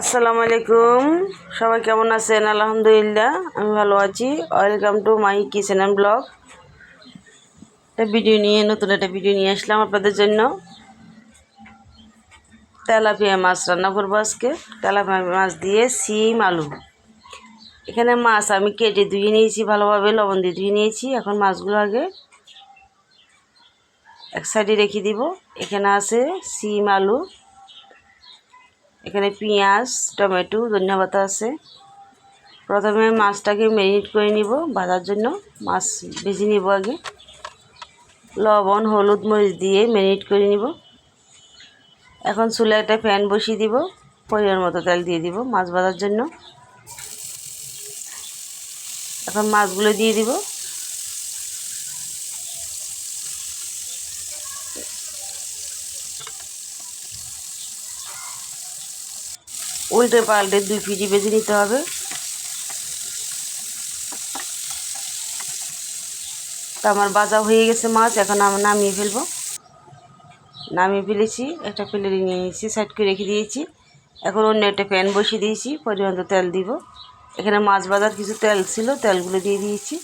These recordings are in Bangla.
আসসালামু আলাইকুম। সবাই কেমন আছেন? আলহামদুলিল্লাহ, আমি ভালো আছি। Welcome to my kitchen and blog একটা ভিডিও নিয়ে, নতুন একটা ভিডিও নিয়ে আসলাম আপনাদের জন্য। তেলাপিয়া মাছ রান্না করব আজকে। তেলাপিয়া মাছ দিয়ে সিম, আলু। এখানে মাছ আমি কেটে ধুয়ে নিয়েছি, ভালোভাবে লবণ দিয়ে ধুয়ে নিয়েছি। এখন মাছগুলো আগে এক সাইডে রেখে দিব। এখানে আছে সিম, আলু। এখানে পেঁয়াজ, টমেটো ধনিয়া পাতা আছে। প্রথমে মাছটাকে ম্যারিনেট করে নিব ভাজার জন্য। মাছ ভেজে নিব আগে। লবণ, হলুদ মরিচ দিয়ে ম্যারিনেট করে নিব। এখন চুলে একটা ফ্যান বসিয়ে দিব। পরিমাণ মতো তেল দিয়ে দিব মাছ ভাজার জন্য। এখন মাছগুলো দিয়ে দিব। উল্টে পাল্টে দুই পিটি বেজে নিতে হবে। তো আমার বাজা হয়ে গেছে মাছ, এখন আমি নামিয়ে ফেলব। নামিয়ে ফেলেছি, একটা প্লেটে নিয়ে নিয়েছি, সাইড করে রেখে দিয়েছি। এখন অন্য একটা প্যান বসিয়ে দিয়েছি, পরিমাণ তেল দিব। এখানে মাছ বাজার কিছু তেল ছিল, তেলগুলো দিয়ে দিয়েছি।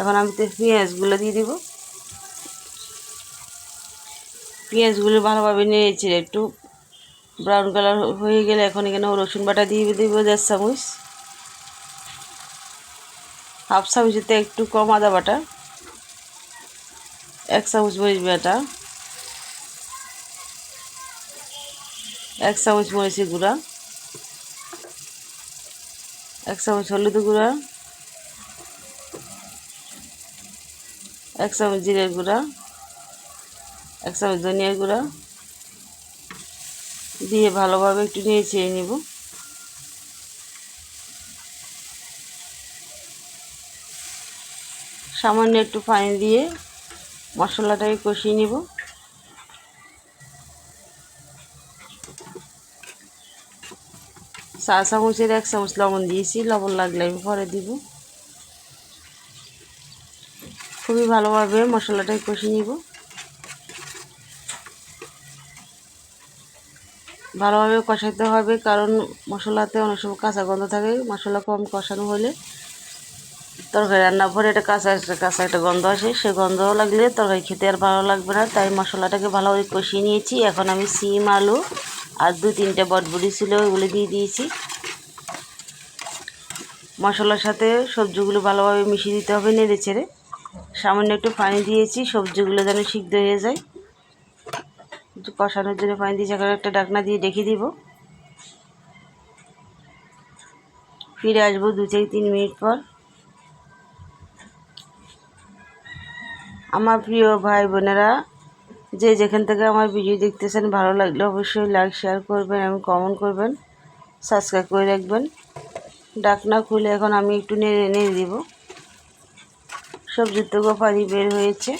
এখন আমি তো পেঁয়াজগুলো দিয়ে দিব। পেঁয়াজগুলো ভালোভাবে নিয়েছি একটু ব্রাউন কালার হয়ে গেলে এখন এখানে রসুন বাটা দিয়ে দিব দেড় চামচ। হাফ চামচেতে একটু কম আদা বাটা, এক চামচ মরিচ বাটা, এক চামচ মরিচের গুঁড়া, এক চামচ হলুদ গুঁড়া, এক চামচ জিরের গুঁড়া, এক চামচ ধনিয়ার গুঁড়া দিয়ে ভালোভাবে একটু নিয়ে চেয়ে নেব। সামান্য একটু পানি দিয়ে মশলাটাকে কষিয়ে নিব। চা চামচের এক চামচ লবণ দিয়েছি, লবণ লাগলে আমি পরে দিব। খুবই ভালোভাবে মশলাটাকে কষিয়ে নিব। ভালোভাবে কষাইতে হবে, কারণ মশলাতে অনেক সময় কাঁচা গন্ধ থাকে, মশলা কম কষানো হলে তরকারি রান্নার পরে একটা কাঁচা কাঁচা একটা গন্ধ আসে। সে গন্ধ লাগলে তরকারি খেতে আর ভালো লাগবে না, তাই মশলাটাকে ভালোভাবে কষিয়ে নিয়েছি। এখন আমি সিম, আলু আর দু তিনটে বটবুড়ি ছিল ওগুলো দিয়ে দিয়েছি। মশলার সাথে সবজিগুলো ভালোভাবে মিশিয়ে দিতে হবে নেড়ে ছেড়ে সামান্য একটু পানি দিয়েছি, সবজিগুলো যেন সিদ্ধ হয়ে যায়। একটু কষানোর জন্য পানি দিয়ে সেখানে একটা ডাকনা দিয়ে রেখে দিব। ফিরে আসব দু থেকে তিন মিনিট পর। আমার প্রিয় ভাই বোনেরা, যে যেখান থেকে আমার ভিডিও দেখতেছেন, ভালো লাগলে অবশ্যই লাইক শেয়ার করবেন এবং কমেন্ট করবেন। সাবস্ক্রাইব করে রাখবেন। ডাকনা খুলে এখন আমি একটু নেড়ে নেড়ে দিব। সবজির থেকে পানি বের হয়েছে।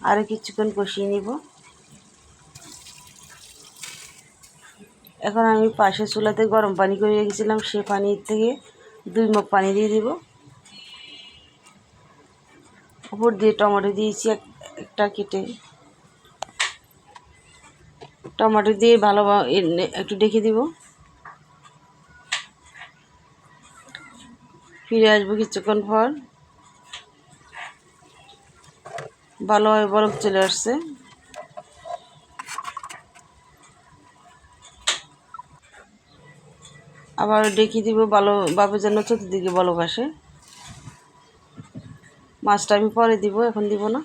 আরও কিছুক্ষণ কষিয়ে নিব। এখন আমি পাশে চুলাতে গরম পানি করে রেখেছিলাম, সে পানির থেকে দুই মগ পানি দিয়ে দিব। উপর দিয়ে টমেটো দিয়েছি একটা কেটে। টমেটো দিয়ে ভালো একটু ডেকে দিব। ফিরে আসব কিছুক্ষণ পর। ভালোভাবে বরফ চলে আসছে। আবার ডেকে দিব ভালোভাবে যেন চতুর্দিকে বলক আসে মাছটা আমি পরে দিব, এখন দিব না।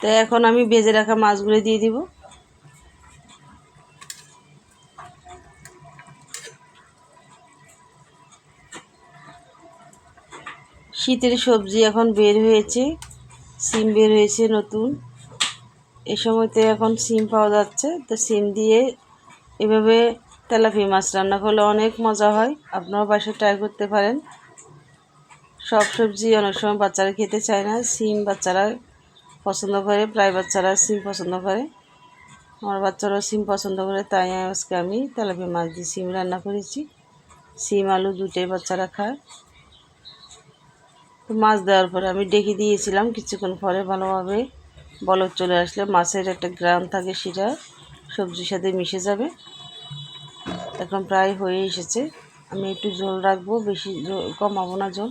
তো এখন আমি বেজে রাখা মাছগুলো দিয়ে দিব। শীতের সবজি এখন বের হয়েছে, সিম বের হয়েছে নতুন। এ সময়তে এখন সিম পাওয়া যাচ্ছে, তো সিম দিয়ে এভাবে তেলাপি মাছ রান্না করলে অনেক মজা হয়। আপনারা বাসায় ট্রাই করতে পারেন। সব সবজি অনেক সময় বাচ্চারা খেতে চায় না, সিম বাচ্চারা পছন্দ করে, প্রায় বাচ্চারা সিম পছন্দ করে। আমার বাচ্চারাও সিম পছন্দ করে, তাই আজকে আমি তেলাপি মাছ দিয়ে সিম রান্না করেছি। সিম, আলু দুটোই বাচ্চারা খায়। তো মাছ দেওয়ার পরে আমি ডেকে দিয়েছিলাম কিছুক্ষণ পরে ভালোভাবে বলক চলে আসলে মাছের একটা গ্রাম থাকে সেটা সবজির সাথে মিশে যাবে। এখন প্রায় হয়ে এসেছে। আমি একটু জল রাখব, বেশি কমাবো না জল।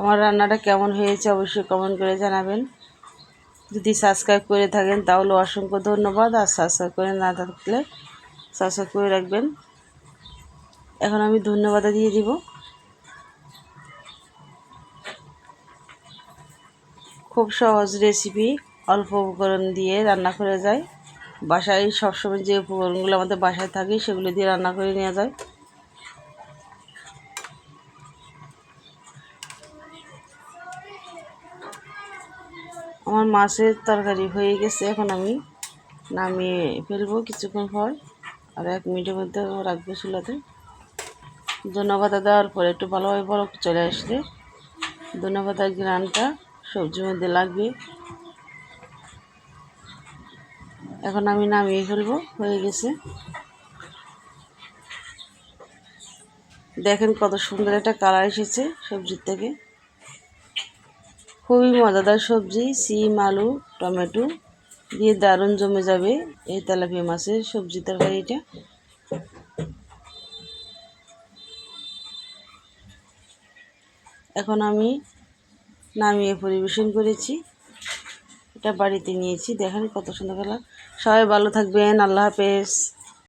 আমার রান্নাটা কেমন হয়েছে অবশ্যই কমেন্ট করে জানাবেন। যদি সাবস্ক্রাইব করে থাকেন তাহলে অসংখ্য ধন্যবাদ, আর সাবস্ক্রাইব করে না থাকলে সাবস্ক্রাইব করে রাখবেন। এখন আমি ধন্যবাদ দিয়ে দিব। খুব সহজ রেসিপি অল্প উপকরণ দিয়ে রান্না করে যায়। বাসায় সবসময় যে উপকরণগুলো আমাদের বাসায় থাকে সেগুলো দিয়ে রান্না করে নেওয়া যায়। আমার মাছের তরকারি হয়ে গেছে, এখন আমি নামিয়ে ফেলব কিছুক্ষণ পর। আর এক মিনিটের মধ্যে রাখব চুলাতে। ধন্যবাদ দেওয়ার পরে একটু ভালোভাবে বরফ চলে আসলে। ধন্যবাদের গ্রানটা সবজির মধ্যে লাগবে। এখন আমি নামিয়ে ফেলব, হয়ে গেছে। দেখেন কত সুন্দর একটা কালার এসেছে সবজির থেকে। খুবই মজাদার সবজি, সিম, আলু, টমেটো দিয়ে দারুণ জমে যাবে এই তেলাপিয়া মাছের সবজি তরকারিটা এখন আমি নামিয়ে পরিবেশন করেছি। এটা বাড়িতে নিয়েছি। দেখেন কত সুন্দর কালার। সবাই ভালো থাকবেন। আল্লাহ হাফেজ।